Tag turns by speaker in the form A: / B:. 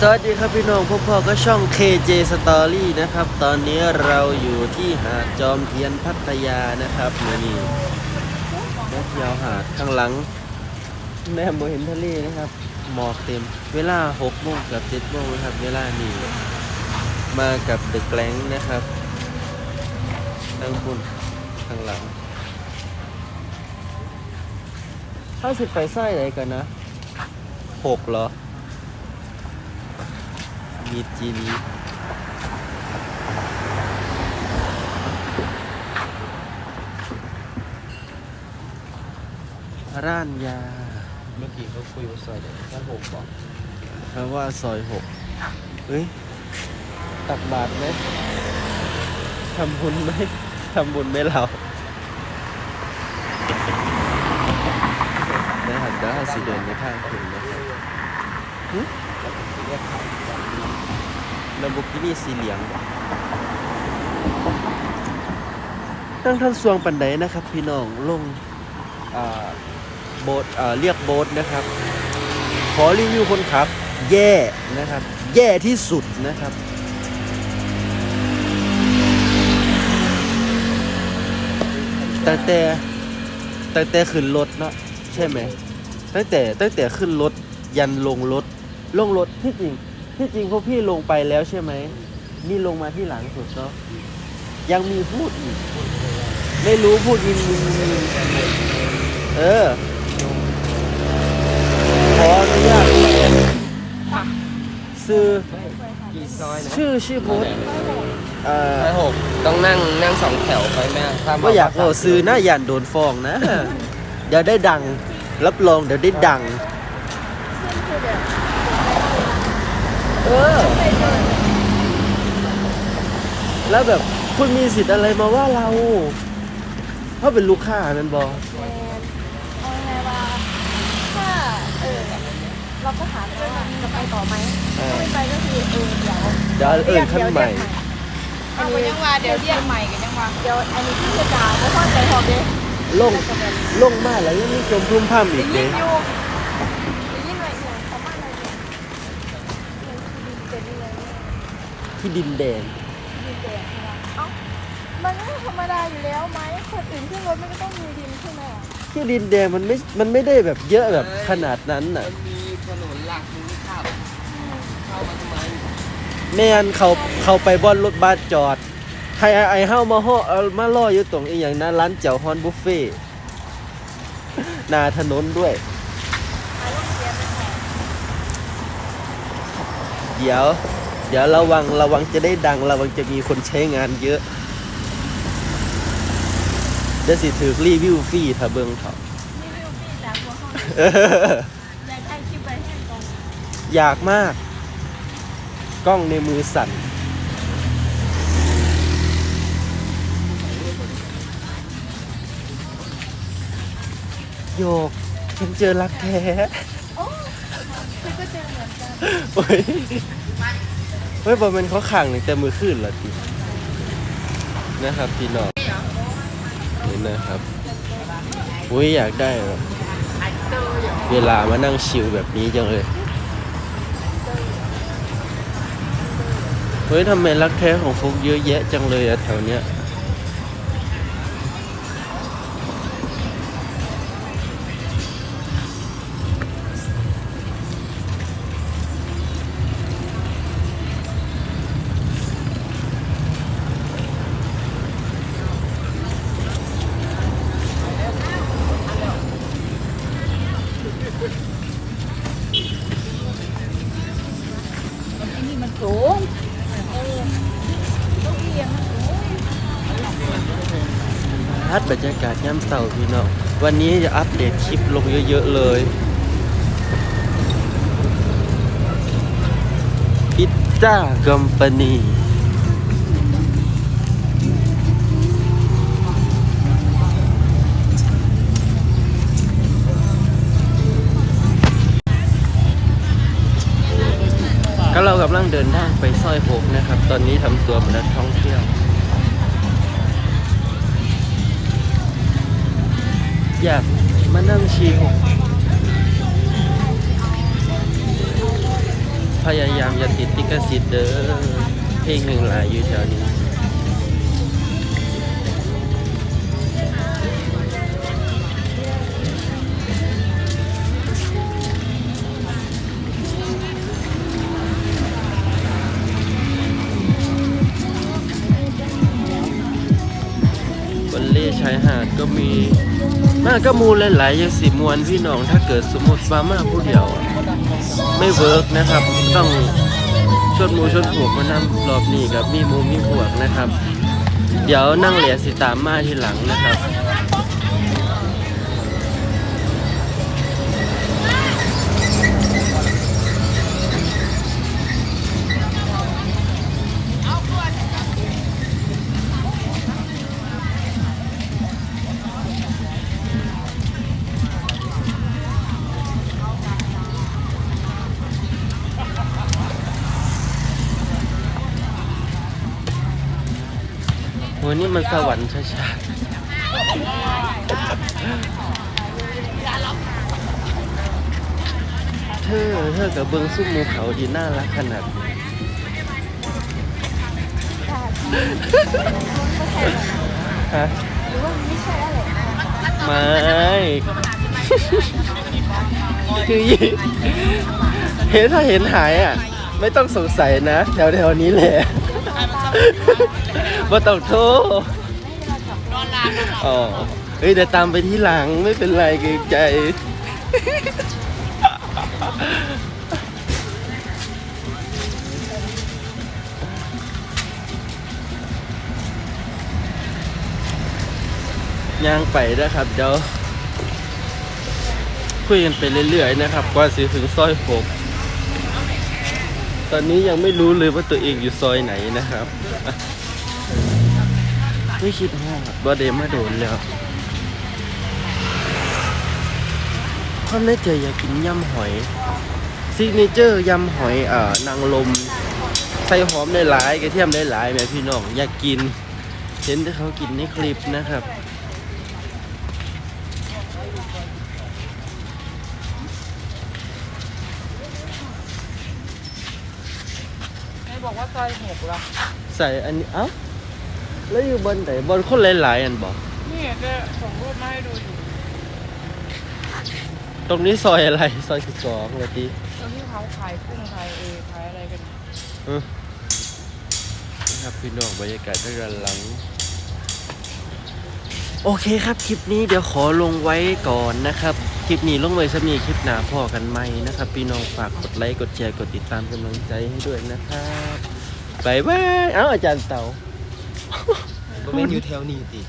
A: สวัสดีครับพี่น้องพวกพ่อก็ช่อง KJ Story นะครับ ตอนนี้เราอยู่ที่หาดจอมเทียนพัทยานะครับนี่นี่นักเที่ยวหาดข้างหลัง แม่โมเห็นทะเลนะครับ หมอกเต็ม เวลา6โมงกับ7โมงนะครับ เวลานี้มากับเดอะแกล้งนะครับตั้งบุญข้างหลังถ้าสิไปไส้ไหนกันนะหกเหรอ มีจีนีร้านยา
B: เมื่อกี้เขาคุยว่าซอยไหนซอยหกบอก
A: เพราะว่าซอยหกเฮ้ย ตักบาทไหมทำบุญไหมทำบุญไหมเรานะครับเดี๋ยวเราสิเดินในทางถึงนะครับ ลำบุกินี่สีเหลืองตั้งท่านสวงปันไดนะครับ พี่น้องลงโบสเรียกโบสนะครับ ขอรีวิวคนขับ แย่นะครับ แย่ที่สุดนะครับตั้งแต่ตั้งแต่ขึ้นรถเนาะใช่ไหมตั้งแต่ตั้งแต่ขึ้นรถยันลงรถลงรถที่จริง ที่จริงพวกพี่ลงไปแล้วใช่ไหม นี่ลงมาที่หลังสุดเนาะยังมีพูดอีก ไม่รู้พูดยินยินยินเออ ขออนุญาตซื้อ
B: กี่ซอยนะ
A: ชื่อชื่อพสต์เอ่อ
B: ซอยหกต้องนั่งนั่งสองแถวไปแม่ถ้
A: ว่อยากเอาซื้อหน้ายันโดนฟองนะ เดี๋ยวได้ดัง รับรองเดี๋ยวได้ดัง เออ แล้วแบบคุณมีสิทธิ์อะไรมาว่าเรา เพราะเป็นลูกค้านั่นบอ
C: แมนเอาไงว่าถ้าเออเราก็ถามว่าจะไปต่อไหมถ้าไม่ไปก็คือเออเดี๋ยว
A: เดี๋ยวเอิญขั้นใหม่
C: อันนี้ยังว่าเดี๋ยวเรียกใหม่กันยังว่าเดี๋ยวอันนี้ที่จะด่าเพราะว่าใจหอบเด้
A: ลงลงมาแล้วยังมีจมพุ่มพร่ำอีก
C: ยิ่
A: เด้
C: งอยู่ยิ่งอะไรเนี่ยเขาบ้านอะไรเนี่ยเป็นยังไง
A: ที่ดินแดง
C: ดินแดงใช่ไหมเอ้ามันก็ธรรมดาอยู่แล้วไหมคนอื่นขึ้นรถมันก็ต้องมีดินใช่ไหม
A: ที่ดินแดงมันไม่ มันไม่ได้แบบเยอะแบบขนาดนั้นน่ะ
B: มันมีถนนหลักมึงไม่เข้าเข้ามาทำไม
A: แม่นเขาเขาไปบอนรถบัสจอด ให้ไอ้ไอ้เฮามาห่อเอามาล่ออยู่ตรงอีอย่างนั้นร้านเจ้าฮอนบุฟเฟ่ต์หนาถนนด้วยเดี๋ยวเดี๋ยว ระวังระวังจะได้ดัง ระวังจะมีคนใช้งานเยอะเดี๋ยวสิถือรีวิวฟรีถ้าเบิ่งเขา
C: นี่วิวพี่จากหัวห้อง
A: เออ
C: อยากได้คลิปไปให้ตรง
A: อยากมาก กล้องในมือสั่นโยกฉันเจอรักแท้
C: โอ้คือก็เจอเหมือนกัน
A: โอ้ย เฮ้ยบอลมันเขาขังแต่มือขึ้นละทีนะครับพี่น้องนี่นะครับอุ้ยอยากได้แบบเวลามานั่งชิลแบบนี้จังเลยเฮ้ยทำไมรักแท้ของฟุกเยอะแยะจังเลยอะแถวเนี้ย
C: สูงเออต้องเอียงมันสูง
A: ทัดบรรยากาศย่ำเสาร์พี่น้องวันนี้จะอัปเดตคลิปลงเยอะๆเลยพิซซ่ากัมปานี ก็เรากำลังเดินทางไปซอยหกนะครับ ตอนนี้ทำตัวเป็นนักท่องเที่ยว อยากมานั่งชิลพยายามอย่าติดติกสิทธิ์เด้อเพลงหนึ่งหลายอยู่แถวนี้ เล่ชายหาดก็มีมาก็มูลหลายๆอย่างสิมวนพี่น้องถ้าเกิดสมมติว่ามาผู้เดียว ไม่เวิร์กนะครับ ต้องชดมูชดพวกมานำรอบนี้กับมีมูมีพวกนะครับ เดี๋ยวนั่งเหลียสิตามมาทีหลังนะครับ โหนี่มันสวรรค์ชัดๆเธอเธอกับเบิงซุ้มหมูเขาดีน่ารักขนาดนี้ฮะ
C: หรือว่ามันไม่ใช่อะไรคะ
A: ไม่คือเห็นถ้าเห็นหายอะ ไม่ต้องสงสัยนะ แถวแถวๆนี้แหละ ว่าต้องโทษ
B: นอนนานนะครับ
A: อ๋อเฮ้ยเดี๋ยวตามไปที่หลังไม่เป็นไรเกรงใจ ย่างไปนะครับเดี๋ยวคุยกันไปเรื่อยๆนะครับกว่าสิถึงซอยหกตอนนี้ยังไม่รู้เลยว่าตัวเองอยู่ซอยไหนนะครับ ไม่คิดว่าบอเดมาโดนแล้วความในใจอยากกินยำหอยซิกเนเจอร์ยำหอยเอ่อนางลม ใส่หอมได้หลายกระเทียมได้หลายแม่พี่น้องอยากกิน เห็นที่เขากินในคลิปนะครับ
B: ไม่บอกว่าซอยหกเหรอ
A: ใส่อันนี้เอ้า แล้วอยู่บนไหนบนคนหลายๆอันบอก
B: นี่จะส่งรูปมาให้ดูอยู่
A: ตรงนี้ซอยอะไรซอยสิบสองเลยที
B: ตรงที่เขาขายกุ้งขายเอขายอะไรกัน
A: นะครับพี่น้องบรรยากาศด้านหลัง โอเคครับคลิปนี้เดี๋ยวขอลงไว้ก่อนนะครับคลิปนี้ลงไว้จะมีคลิปหนาพ่อกันไหมนะครับ พี่น้องฝากกดไลค์กดแชร์กดติดตามกำลังใจให้ด้วยนะครับบายบายเอ้าอาจารย์เต๋า
D: บ่แม่นอยู่แถวนี้ติ